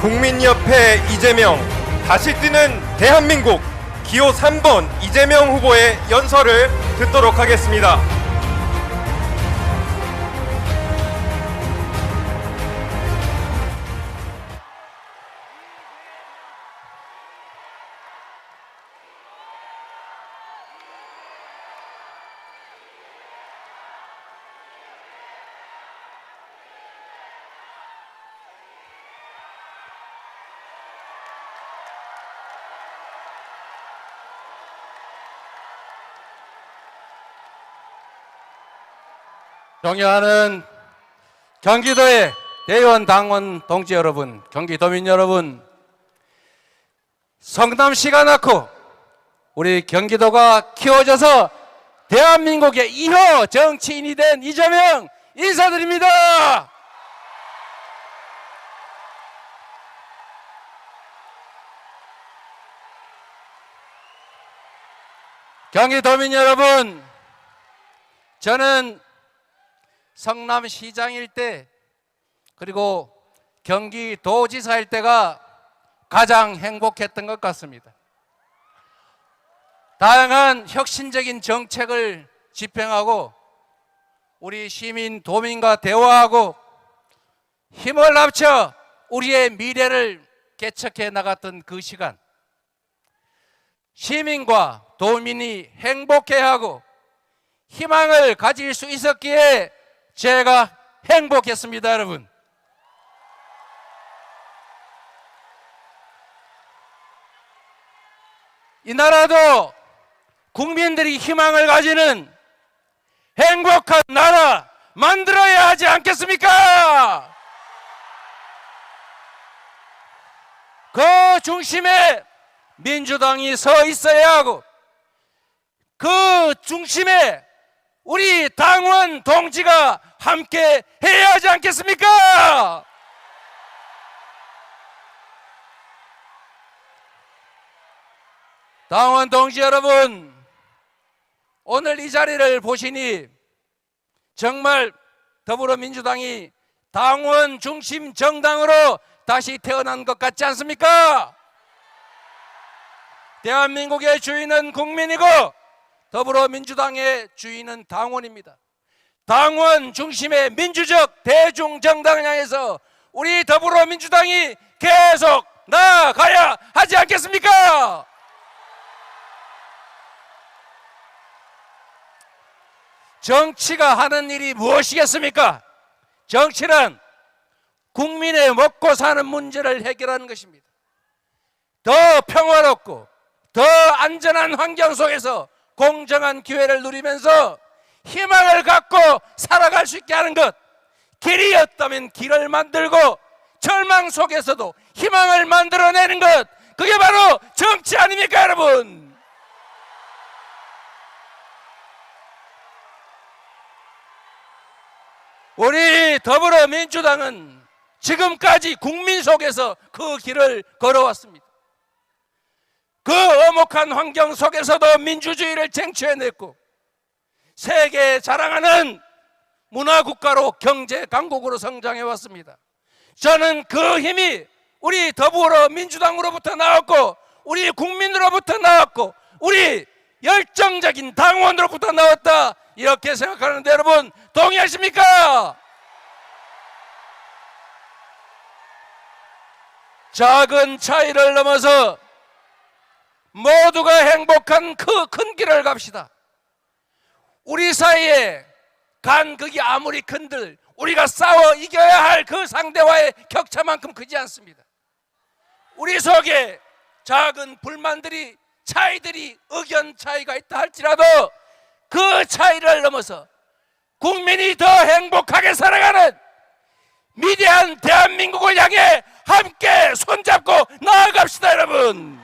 국민협회 이재명 다시 뜨는 대한민국 기호 3번 이재명 후보의 연설을 듣도록 하겠습니다. 존경하는 경기도의 대의원 당원 동지 여러분, 경기도민 여러분, 성남시가 낳고 우리 경기도가 키워져서 대한민국의 1호 정치인이 된 이재명 인사드립니다. 경기도민 여러분, 저는 성남시장일 때 그리고 경기도지사일 때가 가장 행복했던 것 같습니다. 다양한 혁신적인 정책을 집행하고 우리 시민 도민과 대화하고 힘을 합쳐 우리의 미래를 개척해 나갔던 그 시간 시민과 도민이 행복해하고 희망을 가질 수 있었기에 제가 행복했습니다, 여러분. 이 나라도 국민들이 희망을 가지는 행복한 나라 만들어야 하지 않겠습니까? 그 중심에 민주당이 서 있어야 하고 그 중심에 우리 당원 동지가 함께 해야 하지 않겠습니까? 당원 동지 여러분, 오늘 이 자리를 보시니 정말 더불어민주당이 당원 중심 정당으로 다시 태어난 것 같지 않습니까? 대한민국의 주인은 국민이고 더불어민주당의 주인은 당원입니다. 당원 중심의 민주적 대중정당을 향해서 우리 더불어민주당이 계속 나아가야 하지 않겠습니까? 정치가 하는 일이 무엇이겠습니까? 정치는 국민의 먹고 사는 문제를 해결하는 것입니다. 더 평화롭고 더 안전한 환경 속에서 공정한 기회를 누리면서 희망을 갖고 살아갈 수 있게 하는 것. 길이 없다면 길을 만들고 절망 속에서도 희망을 만들어내는 것. 그게 바로 정치 아닙니까, 여러분? 우리 더불어민주당은 지금까지 국민 속에서 그 길을 걸어왔습니다. 그 엄혹한 환경 속에서도 민주주의를 쟁취해냈고 세계에 자랑하는 문화국가로 경제 강국으로 성장해 왔습니다. 저는 그 힘이 우리 더불어민주당으로부터 나왔고 우리 국민으로부터 나왔고 우리 열정적인 당원으로부터 나왔다 이렇게 생각하는데 여러분 동의하십니까? 작은 차이를 넘어서 모두가 행복한 그 큰 길을 갑시다. 우리 사이에 간극이 아무리 큰들 우리가 싸워 이겨야 할 그 상대와의 격차만큼 크지 않습니다. 우리 속에 작은 불만들이 차이들이 의견 차이가 있다 할지라도 그 차이를 넘어서 국민이 더 행복하게 살아가는 미대한 대한민국을 향해 함께 손잡고 나아갑시다 여러분.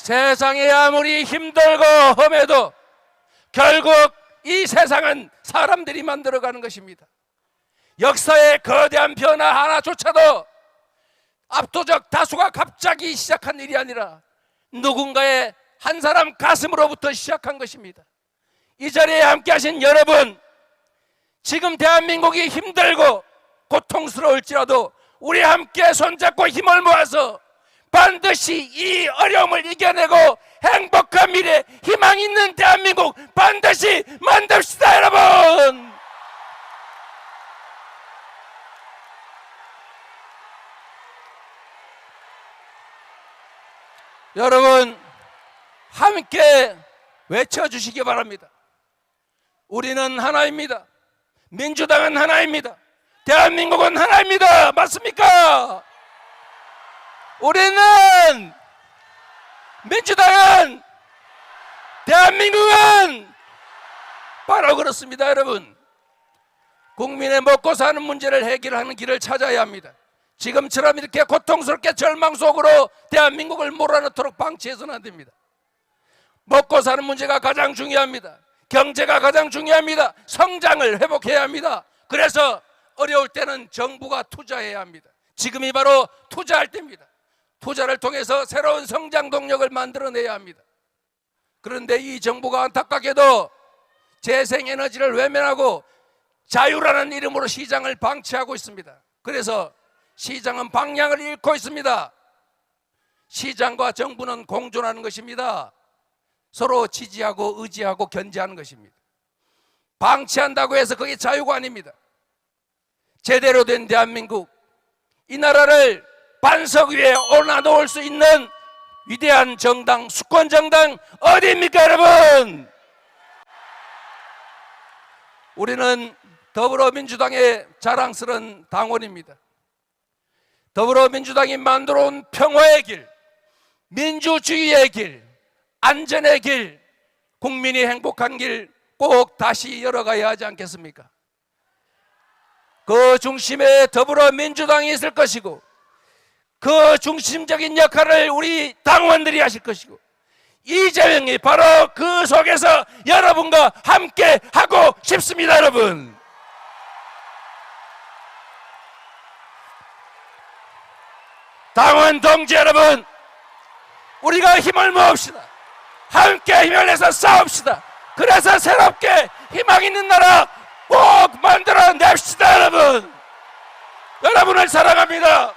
세상이 아무리 힘들고 험해도 결국 이 세상은 사람들이 만들어가는 것입니다. 역사의 거대한 변화 하나조차도 압도적 다수가 갑자기 시작한 일이 아니라 누군가의 한 사람 가슴으로부터 시작한 것입니다. 이 자리에 함께 하신 여러분, 지금 대한민국이 힘들고 고통스러울지라도 우리 함께 손잡고 힘을 모아서 반드시 이 어려움을 이겨내고 행복한 미래, 희망 있는 대한민국 반드시 만듭시다, 여러분! 여러분, 함께 외쳐주시기 바랍니다. 우리는 하나입니다. 민주당은 하나입니다. 대한민국은 하나입니다. 맞습니까? 우리는 민주당은 대한민국은 바로 그렇습니다, 여러분. 국민의 먹고 사는 문제를 해결하는 길을 찾아야 합니다. 지금처럼 이렇게 고통스럽게 절망 속으로 대한민국을 몰아넣도록 방치해서는 안 됩니다. 먹고 사는 문제가 가장 중요합니다. 경제가 가장 중요합니다. 성장을 회복해야 합니다. 그래서 어려울 때는 정부가 투자해야 합니다. 지금이 바로 투자할 때입니다. 투자를 통해서 새로운 성장 동력을 만들어내야 합니다. 그런데 이 정부가 안타깝게도 재생에너지를 외면하고 자유라는 이름으로 시장을 방치하고 있습니다. 그래서 시장은 방향을 잃고 있습니다. 시장과 정부는 공존하는 것입니다. 서로 지지하고 의지하고 견제하는 것입니다. 방치한다고 해서 그게 자유가 아닙니다. 제대로 된 대한민국, 이 나라를 반석 위에 올라놓을 수 있는 위대한 정당, 수권 정당 어디입니까, 여러분? 우리는 더불어민주당의 자랑스러운 당원입니다. 더불어민주당이 만들어 온 평화의 길, 민주주의의 길, 안전의 길, 국민이 행복한 길 꼭 다시 열어가야 하지 않겠습니까? 그 중심에 더불어민주당이 있을 것이고 그 중심적인 역할을 우리 당원들이 하실 것이고 이재명이 바로 그 속에서 여러분과 함께 하고 싶습니다, 여러분. 당원 동지 여러분, 우리가 힘을 모읍시다. 함께 힘을 내서 싸웁시다. 그래서 새롭게 희망 있는 나라 꼭 만들어 냅시다, 여러분. 여러분을 사랑합니다.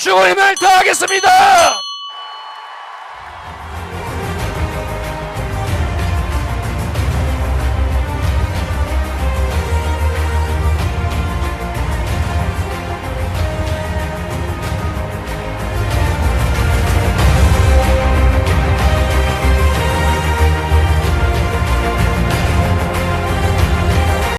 죽을 힘을 더하겠습니다.